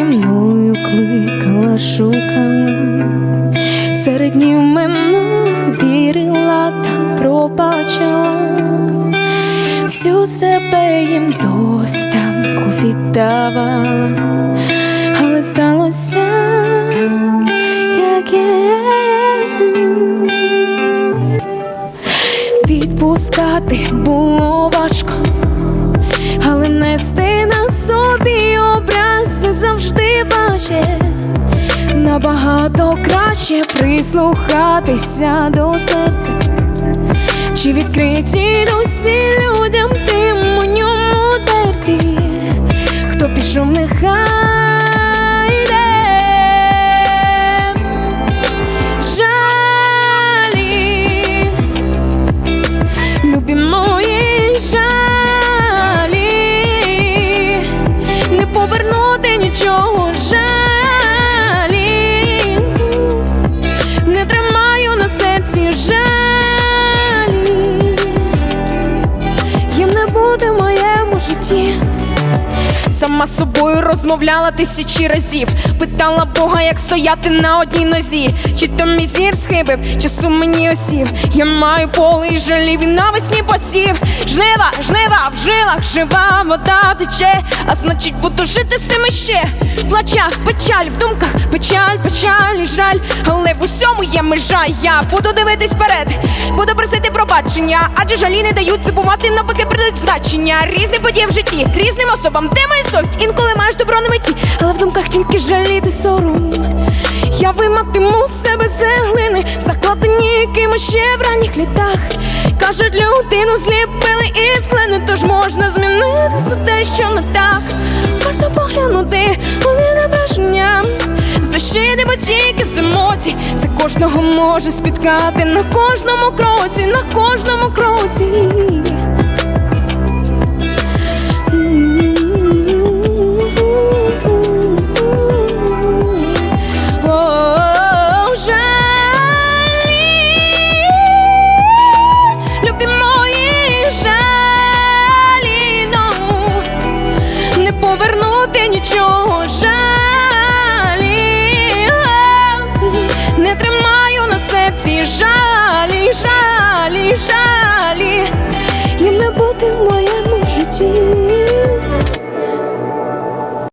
ти мною кликала, шукана, серед днів минулих вірила та пробачала, всю себе їм до станку віддавала, але сталося, як. Відпускати було важко, але не стиг. Набагато краще прислухатися до серця, чи відкриті досі людям тим у ньому терці, хто пішов, нехай серці жалі, їм не буде в моєму житті. Сама з собою розмовляла тисячі разів. Питала Бога, як стояти на одній нозі. Чи то мій зір схибив, часу мені осів. Я маю поле і жалів і навесні посів. Жнива, жнива, в жилах жива вода тече, а значить буду жити цим ще. В плачах, печаль, в думках, печаль, печаль і жаль. Але в усьому є межа. Я буду дивитись вперед, буду просити пробачення, адже жалі не дають забувати навпаки придають значення. Різні події в житті, різним особам, де моя совість, інколи маєш добро на меті, але в думках тільки жаліти сором. Я виматиму себе цеглини, закладені якимось ще в ранніх літах. Кажуть, людину зліпили і глини, тож можна змінити все те, що не так. Варто поглянути у відображення, здощити тільки з емоцій. Це кожного може спіткати на кожному кроці, на кожному кроці. Нічого жалі, не тримаю на серці жалі, жалі, жалі,